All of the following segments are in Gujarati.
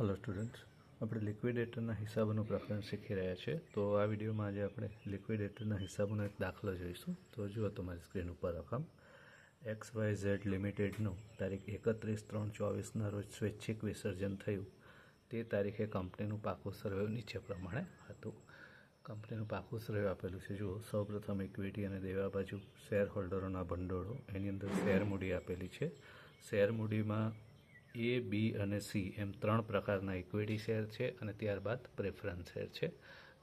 હલો સ્ટુડન્ટ્સ આપણે લિક્વિડેટરના હિસાબોનું પ્રકરણ શીખી રહ્યા છીએ. તો આ વિડીયોમાં આજે આપણે લિક્વિડેટરના હિસાબોનો એક દાખલો જોઈશું. તો જુઓ તમારી સ્ક્રીન ઉપર રકમ. એક્સ વાય ઝેડ લિમિટેડનું તારીખ એકત્રીસ ત્રણ ચોવીસના રોજ સ્વૈચ્છિક વિસર્જન થયું. તે તારીખે કંપનીનું પાકું સર્વે નીચે પ્રમાણે હતું. કંપનીનું પાકું સર્વે આપેલું છે. જુઓ, સૌપ્રથમ ઇક્વિટી અને દેવા બાજુ શેર હોલ્ડરોના ભંડોળો. એની અંદર શેર મૂડી આપેલી છે. શેર મૂડીમાં એ બી અને સી એમ ત્રણ પ્રકારના ઇક્વિટી શેર છે અને ત્યારબાદ પ્રેફરન્સ શેર છે.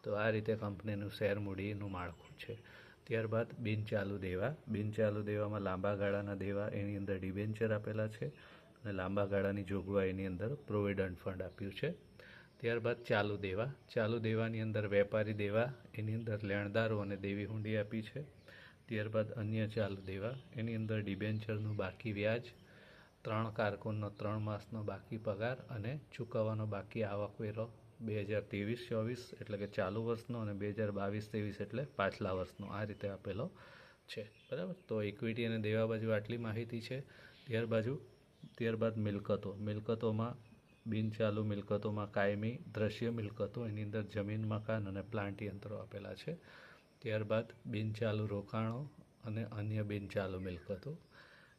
તો આ રીતે કંપનીનું શેર મૂડીનું માળખું છે. ત્યારબાદ બિનચાલુ દેવા. બિનચાલુ દેવામાં લાંબા ગાળાના દેવા એની અંદર ડિબેન્ચર આપેલા છે અને લાંબા ગાળાની જોગવાઈની અંદર પ્રોવિડન્ટ ફંડ આપ્યું છે. ત્યારબાદ ચાલુ દેવા. ચાલુ દેવાની અંદર વેપારી દેવા, એની અંદર લેણદારો અને દેવી હુંડી આપી છે. ત્યારબાદ અન્ય ચાલુ દેવા, એની અંદર ડિબેન્ચરનું બાકી વ્યાજ ત્રણ કારકુનનો, ત્રણ માસનો બાકી પગાર અને ચૂકવવાનો બાકી આવકવેરો બે હજાર ત્રેવીસ, ચોવીસ એટલે કે ચાલુ વર્ષનો અને બે હજાર બાવીસ, ત્રેવીસ એટલે પાછલા વર્ષનો. આ રીતે આપેલો છે. બરાબર? તો ઇક્વિટી અને દેવા બાજુ આટલી માહિતી છે. ત્યાર બાજુ, ત્યારબાદ મિલકતો. મિલકતોમાં બિનચાલુ મિલકતોમાં કાયમી દ્રશ્ય મિલકતો, એની અંદર જમીન, મકાન અને પ્લાન્ટ યંત્રો આપેલા છે. ત્યારબાદ બિનચાલુ રોકાણો અને અન્ય બિનચાલુ મિલકતો.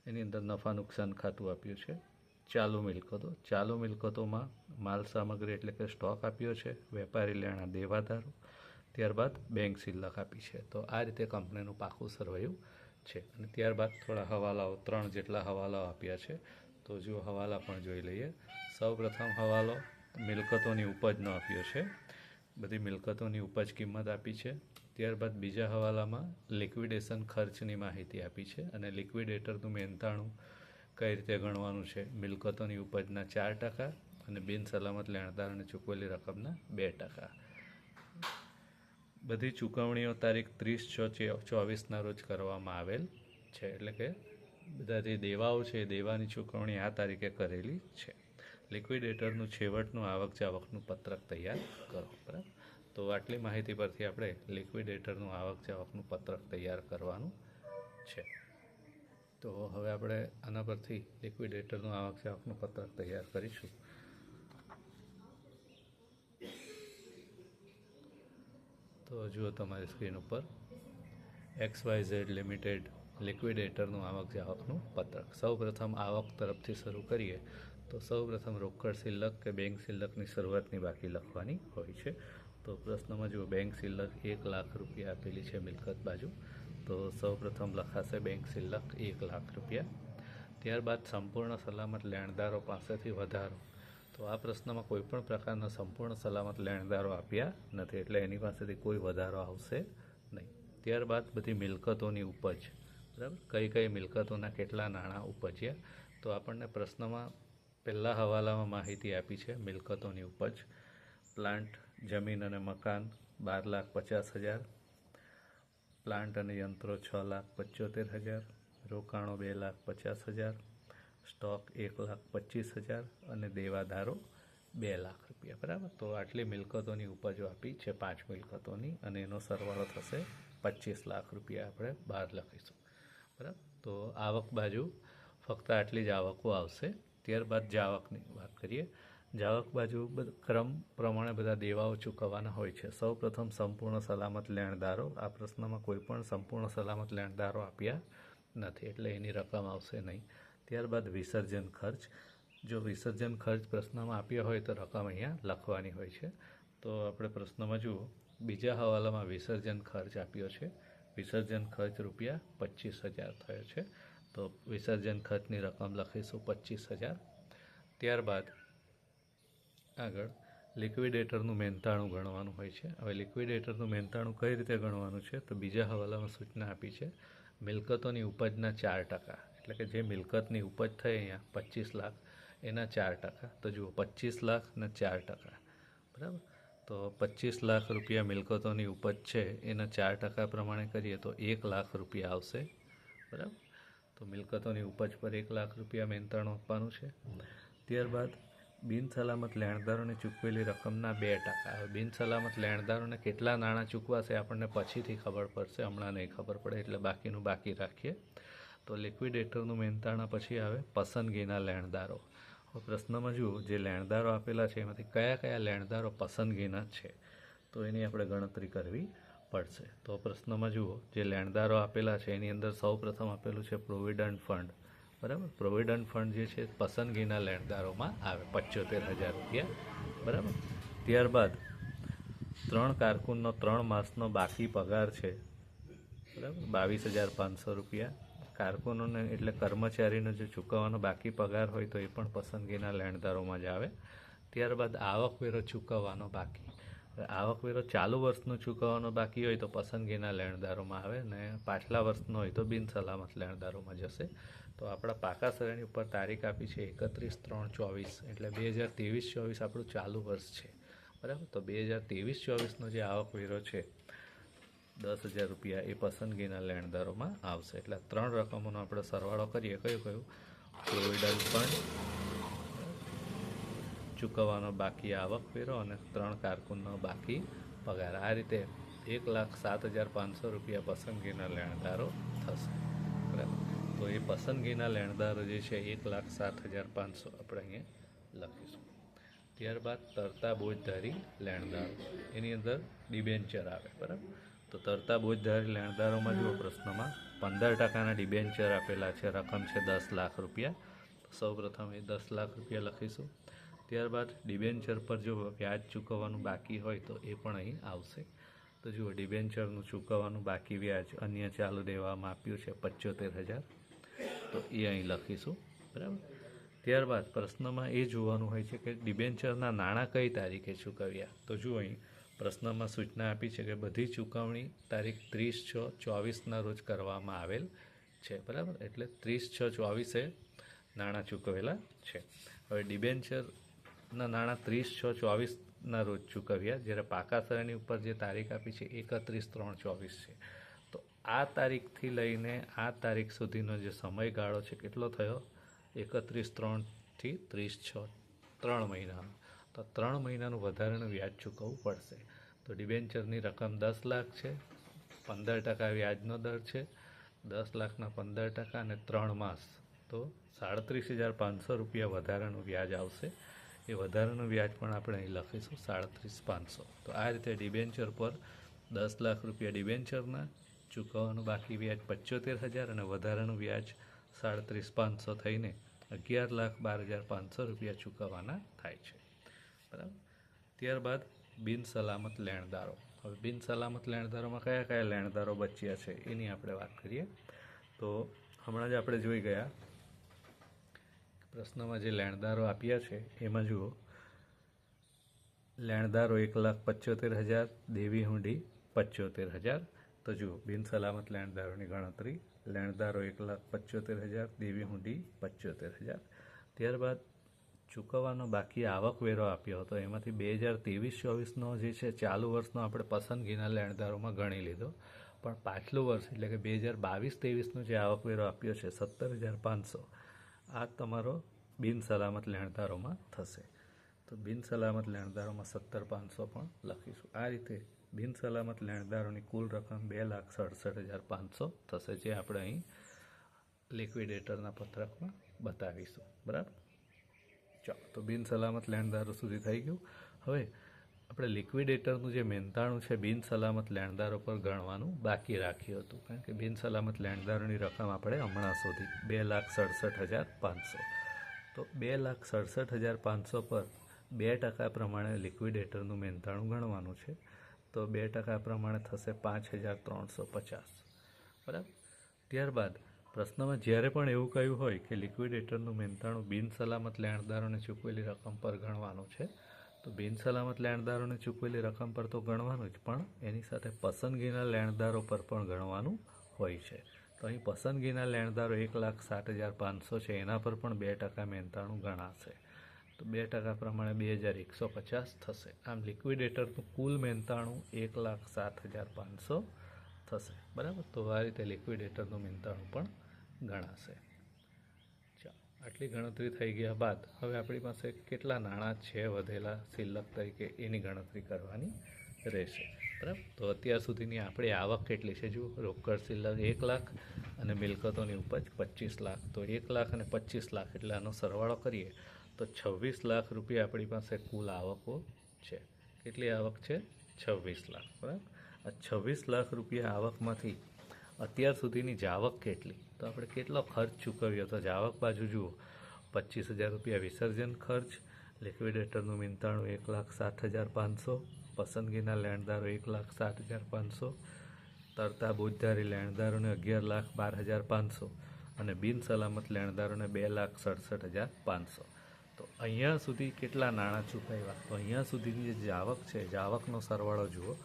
એની અંદર નફા નુકસાન ખાતું આપ્યું છે. ચાલુ મિલકતો. ચાલુ મિલકતોમાં માલ સામગ્રી એટલે કે સ્ટોક આપ્યો છે, વેપારી લેણા દેવાદારો, ત્યારબાદ બેંક સિલ્લક આપી છે. તો આ રીતે કંપનીનું પાકું સરવાયું છે. અને ત્યારબાદ થોડા હવાલાઓ, ત્રણ જેટલા હવાલાઓ આપ્યા છે. તો જો હવાલા પણ જોઈ લઈએ. સૌપ્રથમ હવાલો મિલકતોની ઉપજનો આપ્યો છે. બધી મિલકતોની ઉપજ કિંમત આપી છે. ત્યારબાદ બીજા હવાલામાં લિક્વિડેશન ખર્ચની માહિતી આપી છે અને લિક્વિડેટરનું મહેનતાણું કઈ રીતે ગણવાનું છે? મિલકતોની ઉપજના ચાર ટકા અને બિનસલામત લેણદારને ચૂકવેલી રકમના બે ટકા. બધી ચૂકવણીઓ તારીખ ત્રીસ છ ચોવીસના રોજ કરવામાં આવેલ છે, એટલે કે બધા જે દેવાઓ છે એ દેવાની ચૂકવણી આ તારીખે કરેલી છે. લિક્વિડેટરનું છેવટનું આવક જાવકનું પત્રક તૈયાર કરો, બરાબર? તો આટલી માહિતી પરથી આપણે લિક્વિડેટરનું આવક જાવકનું પત્રક તૈયાર કરવાનું છે. તો હવે આપણે આના પરથી લિક્વિડેટરનું આવક જવાબનું પત્રક તૈયાર કરીશું. તો જુઓ તમારી સ્ક્રીન ઉપર. એક્સ વાય ઝેડ લિમિટેડ લિક્વિડેટરનું આવક જાવકનું પત્રક. સૌપ્રથમ આવક તરફથી શરૂ કરીએ તો સૌપ્રથમ રોકડ સિલ્લક કે બેંક સિલ્લકની શરૂઆતની બાકી લખવાની હોય છે. તો પ્રશ્નમાં જુઓ બેંક શિલ્લક એક લાખ રૂપિયા આપેલી છે મિલકત બાજુ. તો સૌપ્રથમ લખાશે બેંક શિલ્લક એક લાખ રૂપિયા. ત્યારબાદ સંપૂર્ણ સલામત લેણદારો પાસેથી વધારો. તો આ પ્રશ્નમાં કોઈ પણ પ્રકારના સંપૂર્ણ સલામત લેણદારો આપ્યા નથી, એટલે એની પાસેથી કોઈ વધારો આવશે નહીં. ત્યારબાદ બધી મિલકતોની ઉપજ. બરાબર? કઈ કઈ મિલકતોના કેટલા નાણાં ઉપજ્યા? તો આપણને પ્રશ્નમાં પહેલાં હવાલામાં માહિતી આપી છે મિલકતોની ઉપજ. પ્લાન્ટ જમીન અને મકાન બાર લાખ પચાસ હજાર. પ્લાન્ટ અને યંત્રો છ લાખ પંચોતેર હજાર. રોકાણો બે લાખ પચાસ હજાર. સ્ટોક એક લાખ પચીસ હજાર અને દેવાદારો બે લાખ રૂપિયા. બરાબર? તો આટલી મિલકતોની ઉપજો આપી છે પાંચ મિલકતોની અને એનો સરવાળો થશે પચીસ લાખ રૂપિયા આપણે બહાર લખીશું. બરાબર? તો આવક બાજુ ફક્ત આટલી જ આવકો આવશે. ત્યારબાદ જ આવકની વાત કરીએ. જાવક બાજુ ક્રમ પ્રમાણે બધા દેવાઓ ચૂકવવાના હોય છે. સૌ પ્રથમ સંપૂર્ણ સલામત લેણદારો આ પ્રશ્નમાં કોઈ પણ સંપૂર્ણ સલામત લેણદારો આપ્યા નથી, એટલે એની રકમ આવશે નહીં. ત્યારબાદ વિસર્જન ખર્ચ. જો વિસર્જન ખર્ચ પ્રશ્નમાં આપ્યો હોય તો રકમ અહીંયા લખવાની હોય છે. તો આપણે પ્રશ્નમાં જુઓ. બીજા હવાલામાં વિસર્જન ખર્ચ આપ્યો છે. વિસર્જન ખર્ચ રૂપિયા પચીસ હજાર થયો છે. તો વિસર્જન ખર્ચની રકમ લખીશું પચીસ હજાર. ત્યારબાદ આગળ લિક્વિડેટરનું મહેનતાણું ગણવાનું હોય છે. હવે લિક્વિડેટરનું મહેનતાણું કઈ રીતે ગણવાનું છે તો બીજા હવાલામાં સૂચના આપી છે. મિલકતોની ઉપજના ચાર ટકા, એટલે કે જે મિલકતની ઉપજ થઈ અહીંયા પચીસ લાખ, એના ચાર ટકા. તો જુઓ, પચીસ લાખ ને ચાર ટકા, બરાબર? તો પચીસ લાખ રૂપિયા મિલકતોની ઉપજ છે, એના ચાર ટકા પ્રમાણે કરીએ તો એક લાખ રૂપિયા આવશે, બરાબર? તો મિલકતોની ઉપજ પર એક લાખ રૂપિયા મહેનતાણું આપવાનું છે. ત્યારબાદ બિન સલામત લેણદારોને ચૂકવેલી રકમના બે ટકા. હવે બિનસલામત લેણદારોને કેટલા નાણાં ચૂકવાશે આપણને પછીથી ખબર પડશે. હમણાં નહીં ખબર પડે એટલે બાકીનું બાકી રાખીએ. તો લિક્વિડેટરનું મહેનતાણા પછી આવે પસંદગીના લેણદારો. પ્રશ્નમાં જુઓ, જે લેણદારો આપેલા છે, એમાંથી કયા કયા લેણદારો પસંદગીના છે? તો એની આપણે ગણતરી કરવી પડશે. તો પ્રશ્નમાં જુઓ, જે લેણદારો આપેલા છે, એની અંદર સૌ પ્રથમ આપેલું છે પ્રોવિડન્ટ ફંડ બરાબર? પ્રોવિડન્ટ ફંડ જે છે, પસંદગીના લેણદારોમાં આવે પચોતેર હજાર રૂપિયા. બરાબર? ત્યારબાદ, ત્રણ કારકુનનો ત્રણ માસનો બાકી પગાર છે. બરાબર? બાવીસ હજાર પાંચસો રૂપિયા. કારકુનોને એટલે કર્મચારીનો જે ચૂકવવાનો બાકી પગાર હોય તો એ પણ પસંદગીના લેણદારોમાં જ આવે. ત્યારબાદ આવકવેરો ચૂકવવાનો બાકી. આવકવેરો ચાલુ વર્ષનું ચૂકવવાનો બાકી હોય તો પસંદગીના લેણદારોમાં આવે ને પાછલા વર્ષનો હોય તો બિનસલામત લેણદારોમાં જશે. તો આપણા પાકા સરેણી ઉપર તારીખ આપી છે એકત્રીસ ત્રણ ચોવીસ, એટલે બે હજાર ત્રેવીસ ચોવીસ આપણું ચાલુ વર્ષ છે. બરાબર? તો બે હજાર ત્રેવીસ ચોવીસનો જે આવકવેરો છે, દસ હજાર રૂપિયા એ પસંદગીના લેણદારોમાં આવશે. એટલે ત્રણ રકમોનો આપણે સરવાળો કરીએ. કયું કયું? પ્રોવિડન્ટ ફંડ ચૂકવવાનો બાકી આવકવેરો અને ત્રણ કારકુનનો બાકી પગાર. આ રીતે એક લાખ સાત હજાર પાંચસો રૂપિયા પસંદગીના લેણદારો થશે. તો એ પસંદગીના લેણદારો જે છે, એક લાખ સાત હજાર પાંચસો આપણે અહીંયા લખીશું. ત્યારબાદ તરતા બોજધારી લેણદારો. એની અંદર ડિબેન્ચર આવે, બરાબર? તો તરતા બોજધારી લેણદારોમાં જુઓ, પ્રશ્નમાં પંદર ટકાના ડિબેન્ચર આપેલા છે, રકમ છે દસ લાખ રૂપિયા. સૌ પ્રથમ એ દસ લાખ રૂપિયા લખીશું. ત્યારબાદ ડિબેન્ચર પર જો વ્યાજ ચૂકવવાનું બાકી હોય તો એ પણ અહીં આવશે. તો જુઓ, ડિબેન્ચરનું ચૂકવવાનું બાકી વ્યાજ અન્ય ચાલુ દેવામાં આપ્યું છે પંચોતેર હજાર. તો એ અહીં લખીશું, બરાબર? ત્યારબાદ પ્રશ્નમાં એ જોવાનું હોય છે કે ડિબેન્ચરના નાણાં કઈ તારીખે ચૂકવ્યા? તો જુઓ અહીં, પ્રશ્નમાં સૂચના આપી છે કે બધી ચૂકવણી તારીખ ત્રીસ છ ચોવીસના રોજ કરવામાં આવેલ છે, બરાબર? એટલે ત્રીસ છ ચોવીસે નાણાં ચૂકવેલા છે. હવે ડિબેન્ચરના નાણાં ત્રીસ છ ચોવીસના રોજ ચૂકવ્યા, જ્યારે પાકા સરાની ઉપર જે તારીખ આપી છે, એકત્રીસ ત્રણ ચોવીસ છે. આ તારીખથી લઈને આ તારીખ સુધીનો જે સમયગાળો છે, કેટલો થયો? એકત્રીસ ત્રણથી ત્રીસ છ, ત્રણ મહિનાનો. તો ત્રણ મહિનાનું વધારાનું વ્યાજ ચૂકવવું પડશે. તો ડિબેન્ચરની રકમ દસ લાખ છે, પંદર ટકા વ્યાજનો દર છે, દસ લાખના પંદર ટકા અને ત્રણ માસ. તો સાડત્રીસ હજાર પાંચસો રૂપિયા વધારાનું વ્યાજ આવશે. એ વધારાનું વ્યાજ પણ આપણે અહીં લખીશું, સાડત્રીસ પાંચસો. તો આ રીતે ડિબેન્ચર પર દસ લાખ રૂપિયા ડિબેન્ચરના ચૂકવવાનું બાકી વ્યાજ પચોતેર હજાર અને વધારાનું વ્યાજ સાડત્રીસ પાંચસો થઈને અગિયાર લાખ બાર હજાર પાંચસો રૂપિયા ચૂકવવાના થાય છે. બરાબર? ત્યારબાદ બિનસલામત લેણદારો. હવે બિનસલામત લેણદારોમાં કયા કયા લેણદારો બચ્યા છે એની આપણે વાત કરીએ. તો હમણાં જ આપણે જોઈ ગયા પ્રશ્નમાં જે લેણદારો આપ્યા છે, એમાં જુઓ. લેણદારો એક લાખ પંચોતેર હજાર, દેવી હુંડી પંચોતેર હજાર તો જુઓ બિન સલામત લેણદારોની ગણતરી. લેણદારો એક લાખ પંચોતેર હજાર, દેવી હુંડી પચોતેર હજાર. ત્યારબાદ ચૂકવવાનો બાકી આવકવેરો આપ્યો હતો. એમાંથી બે હજાર ત્રેવીસ, ચોવીસનો જે છે, ચાલુ વર્ષનો આપણે પસંદગીના લેણદારોમાં ગણી લીધો. પણ પાછલું વર્ષ, એટલે કે બે હજાર બાવીસ, ત્રેવીસનો જે આવકવેરો આપ્યો છે, સત્તર હજાર પાંચસો. આ તમારો બિન સલામત લેણદારોમાં થશે. તો બિન સલામત લેણદારોમાં સત્તર, પાંચસો પણ લખીશું. આ રીતે બિન સલામત લેણદારોની કુલ રકમ બે લાખ સડસઠ હજાર પાંચસો થશે, જે આપણે અહીં લિક્વિડેટરના પત્રકમાં બતાવીશું. બરાબર? ચાલો, તો બિન સલામત લેણદારો સુધી થઈ ગયું. હવે આપણે લિક્વિડેટરનું જે મહેનતાણું છે બિન સલામત લેણદારો પર ગણવાનું બાકી રાખ્યું હતું. કારણ કે બિન સલામત લેણદારોની રકમ આપણે હમણાં સુધી બે લાખ સડસઠ હજાર પાંચસો. તો બે લાખ સડસઠ હજાર પાંચસો પર બે ટકા પ્રમાણે લિક્વિડેટરનું મહેનતાણું ગણવાનું છે. તો બે ટકા પ્રમાણે થશે પાંચ હજાર ત્રણસો પચાસ. બરાબર? ત્યારબાદ પ્રશ્નમાં જ્યારે પણ એવું કહ્યું હોય કે લિક્વિડેટરનું મહેનતાણું બિનસલામત લેણદારોને ચૂકવેલી રકમ પર ગણવાનું છે, તો બિનસલામત લેણદારોને ચૂકવેલી રકમ પર તો ગણવાનું જ, પણ એની સાથે પસંદગીના લેણદારો પર પણ ગણવાનું હોય છે. તો અહીં પસંદગીના લેણદારો એક લાખ સાત હજાર પાંચસો છે, એના પર પણ બે ટકા મહેનતાણું ગણાશે. તો બે ટકા પ્રમાણે બે હજાર એકસો પચાસ થશે. આમ લિક્વિડેટરનું કુલ મહેનતાણું એક લાખ સાત હજાર પાંચસો થશે. બરાબર? તો આ રીતે લિક્વિડેટરનું મહેનતાણું પણ ગણાશે. ચાલો, આટલી ગણતરી થઈ ગયા બાદ હવે આપણી પાસે કેટલા નાણાં છે વધેલા સિલ્લક તરીકે? એની ગણતરી કરવાની રહેશે. બરાબર? તો અત્યાર સુધીની આપણી આવક કેટલી છે? જુઓ, રોકડ સિલ્લક એક લાખ અને મિલકતોની ઉપજ પચીસ લાખ. તો એક લાખ અને પચીસ લાખ, એટલે આનો સરવાળો કરીએ. તો છવ્વીસ લાખ રૂપિયા આપણી પાસે કુલ આવકો છે. કેટલી આવક છે? છવ્વીસ લાખ, બરાબર? આ છવ્વીસ લાખ રૂપિયા આવકમાંથી અત્યાર સુધીની જાવક કેટલી? તો આપણે કેટલો ખર્ચ ચૂકવ્યો તો જાવક બાજુ જુઓ. પચીસ હજાર રૂપિયા વિસર્જન ખર્ચ, લિક્વિડેટરનું મિંતાણું એક લાખ સાત હજાર પાંચસો, પસંદગીના લેણદારો એક લાખ સાત હજાર પાંચસો, તરતા બોજધારી લેણદારોને અગિયાર લાખ બાર હજાર પાંચસો અને બિનસલામત લેણદારોને બે લાખ સડસઠ હજાર પાંચસો. તો અહીંયા સુધી કેટલા નાણાં ચૂકવ્યા તો અહીંયા સુધીની જે આવક છે આવકનો સરવાળો જુઓ,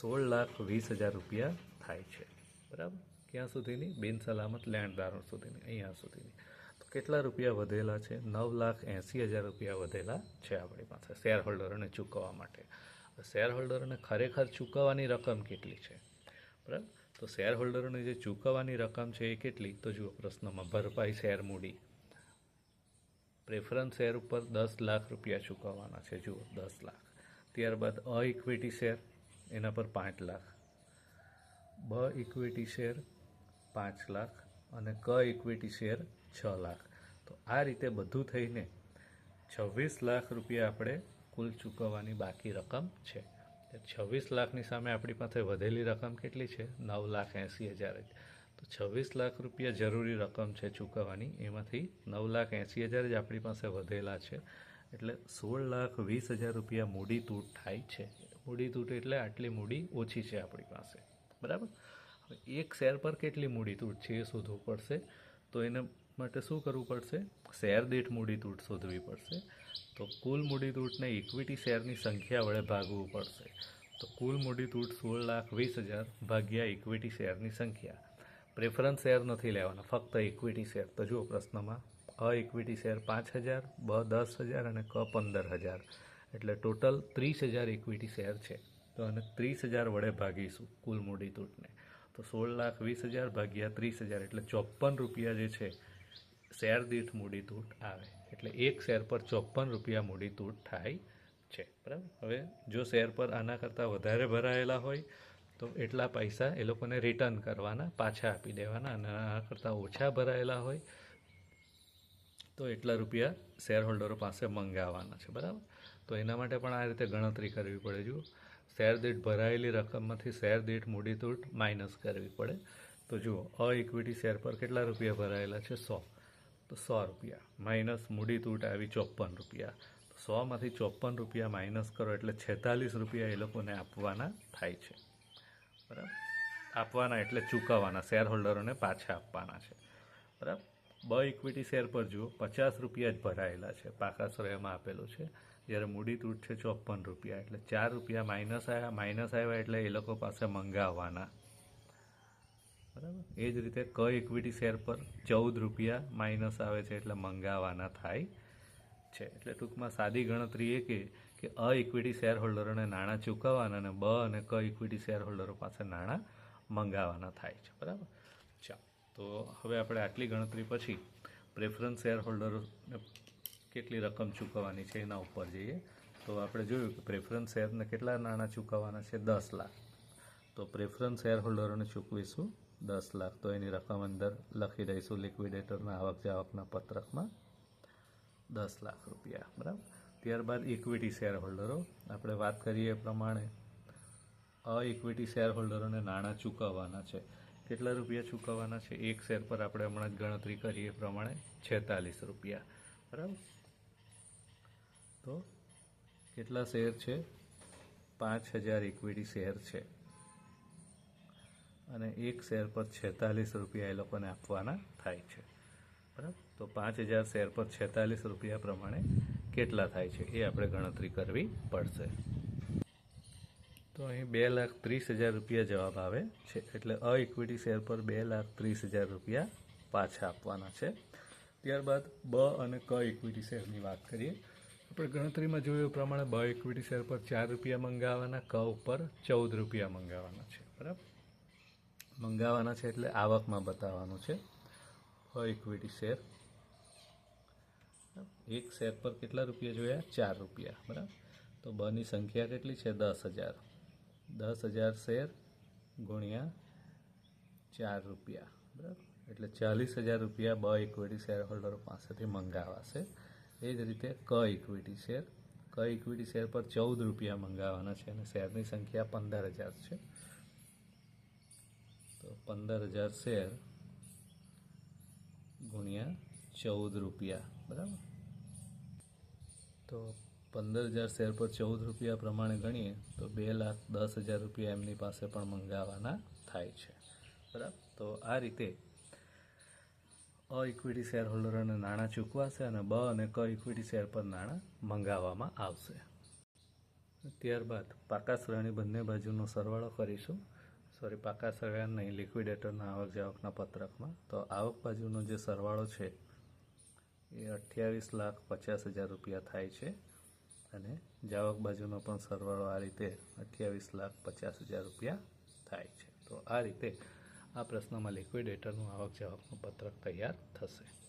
સોળ લાખ વીસ હજાર રૂપિયા થાય છે. બરાબર? ક્યાં સુધીની? બિનસલામત લેણદારો સુધીની, અહીંયા સુધીની. તો કેટલા રૂપિયા વધેલા છે? નવ લાખ એંસી હજાર રૂપિયા વધેલા છે આપણી પાસે શેર હોલ્ડરોને ચૂકવવા માટે. શેર હોલ્ડરોને ખરેખર ચૂકવવાની રકમ કેટલી છે? બરાબર? તો શેર હોલ્ડરોને જે ચૂકવવાની રકમ છે એ કેટલી? તો જુઓ, પ્રશ્નમાં ભરપાઈ શેર મૂડી. પ્રેફરન્સ શેર ઉપર દસ લાખ રૂપિયા ચૂકવવાના છે. જુઓ, દસ લાખ. ત્યારબાદ અ ઇક્વિટી શેર, એના પર પાંચ લાખ. બ ઇક્વિટી શેર, પાંચ લાખ. અને ક ઇક્વિટી શેર, છ લાખ. તો આ રીતે બધું થઈને છવ્વીસ લાખ રૂપિયા આપણે કુલ ચૂકવવાની બાકી રકમ છે. છવ્વીસ લાખની સામે આપણી પાસે વધેલી રકમ કેટલી છે? નવ લાખ એંસી હજાર તો છવ્વીસ લાખ રૂપિયા જરૂરી રકમ છે ચૂકવવાની. એમાંથી નવ લાખ એંસી હજાર જ આપણી પાસે વધેલા છે. એટલે સોળ લાખ વીસ હજાર રૂપિયા મૂડી તૂટ થાય છે. મૂડી તૂટ એટલે આટલી મૂડી ઓછી છે આપણી પાસે. બરાબર? હવે એક શેર પર કેટલી મૂડી તૂટ છે એ શોધવું પડશે. તો એના માટે શું કરવું પડશે? શેર દીઠ મૂડી તૂટ શોધવી પડશે. તો કુલ મૂડી તૂટને ઇક્વિટી શેરની સંખ્યા વડે ભાગવું પડશે. તો કુલ મૂડી તૂટ સોળ લાખ વીસ હજાર ભાગ્યા ઇક્વિટી શેરની સંખ્યા. પ્રેફરન્સ શેર નથી લેવાના, ફક્ત ઇક્વિટી શેર. તો જુઓ પ્રશ્નમાં, અ ઇક્વિટી શેર પાંચ હજાર, બ દસ હજાર અને ક પંદર હજાર. એટલે ટોટલ ત્રીસ હજાર ઇક્વિટી શેર છે. તો અને ત્રીસ હજાર વડે ભાગીશું કુલ મૂડી તૂટને. તો સોળ લાખ વીસ હજાર ભાગ્યા ત્રીસ હજાર, એટલે ચોપન રૂપિયા જે છે, શેર દીઠ મૂડી તૂટ આવે. એટલે એક શેર પર ચોપન રૂપિયા મૂડી તૂટ થાય છે. બરાબર? હવે જો શેર પર આના કરતાં વધારે ભરાયેલા હોય તો એટલા પૈસા એ લોકોને રિટર્ન કરવાના, પાછા આપી દેવાના અને આના કરતાં ઓછા ભરાયેલા હોય તો એટલા રૂપિયા શેર હોલ્ડરો પાસે મંગાવવાના છે, બરાબર? તો એના માટે પણ આ રીતે ગણતરી કરવી પડે જો શેર દીઠ ભરાયેલી રકમમાંથી શેર દીઠ મૂડી તૂટ માઇનસ કરવી પડે. તો જુઓ અ ઇક્વિટી શેર પર કેટલા રૂપિયા ભરાયેલા છે? સો. તો સો રૂપિયા. માઇનસ મૂડી તૂટ આવી ચોપન રૂપિયા. તો સોમાંથી ચોપન રૂપિયા માઇનસ કરો એટલે છેતાલીસ રૂપિયા એ લોકોને આપવાના થાય છે. બરાબર? આપવાના એટલે ચૂકવવાના શેર હોલ્ડરોને પાછા આપવાના છે. બરાબર? બ ઇક્વિટી શેર પર જુઓ, પચાસ રૂપિયા જ ભરાયેલા છે. પાકા શ્રેયમાં આપેલું છે. જ્યારે મૂડી તૂટ છે ચોપન રૂપિયા. એટલે ચાર રૂપિયા માઇનસ આવ્યા માઇનસ આવ્યા એટલે એ લોકો પાસે મંગાવવાના. બરાબર? એ જ રીતે ક ઇક્વિટી શેર પર ચૌદ રૂપિયા માઇનસ આવે છે એટલે મંગાવવાના થાય છે. એટલે ટૂંકમાં સાદી ગણતરી એ કે કે અ ઇક્વિટી શેર હોલ્ડરોને નાણાં ચૂકવવાના અને બ અને ક ઇક્વિટી શેર હોલ્ડરો પાસે નાણાં મંગાવવાના થાય છે, બરાબર? ચાલો, તો હવે આપણે આટલી ગણતરી પછી પ્રેફરન્સ શેર હોલ્ડરોને કેટલી રકમ ચૂકવવાની છે એના ઉપર જઈએ. તો આપણે જોયું કે પ્રેફરન્સ શેરને કેટલા નાણાં ચૂકવવાના છે? દસ લાખ. તો પ્રેફરન્સ શેર હોલ્ડરોને ચૂકવીશું દસ લાખ. તો એની રકમ અંદર લખી દઈશું લિક્વિડેટરના આવક જાવકના પત્રકમાં દસ લાખ રૂપિયા, બરાબર? ત્યારબાદ ઇક્વિટી શેર હોલ્ડરો આપણે વાત કરીએ એ પ્રમાણે. અ ઇક્વિટી શેર હોલ્ડરોને નાણાં ચૂકવવાના છે. કેટલા રૂપિયા ચૂકવવાના છે? એક શેર પર આપણે હમણાં જ ગણતરી કરીએ પ્રમાણે છેતાલીસ રૂપિયા. બરાબર? તો કેટલા શેર છે? પાંચ હજાર ઇક્વિટી શેર છે. અને એક શેર પર છેતાલીસ રૂપિયા એ લોકોને આપવાના થાય છે. બરાબર? તો પાંચ હજાર શેર પર છેતાલીસ રૂપિયા પ્રમાણે કેટલા થાય છે એ આપણે ગણતરી કરવી પડશે. તો અહીં બે લાખ ત્રીસ હજાર રૂપિયા જવાબ આવે છે. એટલે અ ઇક્વિટી શેર પર બે લાખ ત્રીસ હજાર રૂપિયા પાછા આપવાના છે. ત્યારબાદ બ અને ક ઇક્વિટી શેરની વાત કરીએ. આપણે ગણતરીમાં જોયું પ્રમાણે બ ઇક્વિટી શેર પર ચાર રૂપિયા મંગાવવાના, ક ઉપર ચૌદ રૂપિયા મંગાવવાના છે. બરાબર? મંગાવવાના છે એટલે આવકમાં બતાવવાનું છે. અ ઇક્વિટી શેર એક શેર પર કેટલા રૂપિયા જોયા? ચાર રૂપિયા, બરાબર? તો બની સંખ્યા કેટલી છે? દસ હજાર. દસ હજાર શેર ગુણ્યા ચાર રૂપિયા, બરાબર? એટલે ચાલીસ હજાર રૂપિયા બ ઇક્વિટી શેર હોલ્ડરો પાસેથી મંગાવાશે. એ જ રીતે ક ઇક્વિટી શેર ક ઇક્વિટી શેર પર ચૌદ રૂપિયા મંગાવવાના છે અને શેરની સંખ્યા પંદર હજાર છે. તો પંદર હજાર શેર ગુણ્યા ચૌદ રૂપિયા, બરાબર? તો પંદર હજાર શેર પર ચૌદ રૂપિયા પ્રમાણે ગણીએ, તો બે લાખ દસ હજાર રૂપિયા એમની પાસે પણ મંગાવવાના થાય છે. બરાબર? તો આ રીતે અ ઇક્વિટી શેર હોલ્ડરોને નાણાં ચૂકવાશે અને બ અને ક ઇક્વિટી શેર પર નાણાં મંગાવવામાં આવશે. ત્યારબાદ પાકા શ્રેણી બંને બાજુનો સરવાળો કરીશું. સોરી પાકા શ્રેણી નહીં લિક્વિડેટરના આવક જાવકના પત્રકમાં. તો આવક બાજુનો જે સરવાળો છે એ અઠ્યાવીસ લાખ પચાસ હજાર રૂપિયા થાય છે. અને જાવક બાજુનો પણ સરવાળો આ રીતે અઠ્યાવીસ લાખ પચાસ હજાર રૂપિયા થાય છે. તો આ રીતે આ પ્રશ્નમાં લિક્વિડેટરનું આવક જાવકનું પત્રક તૈયાર થશે.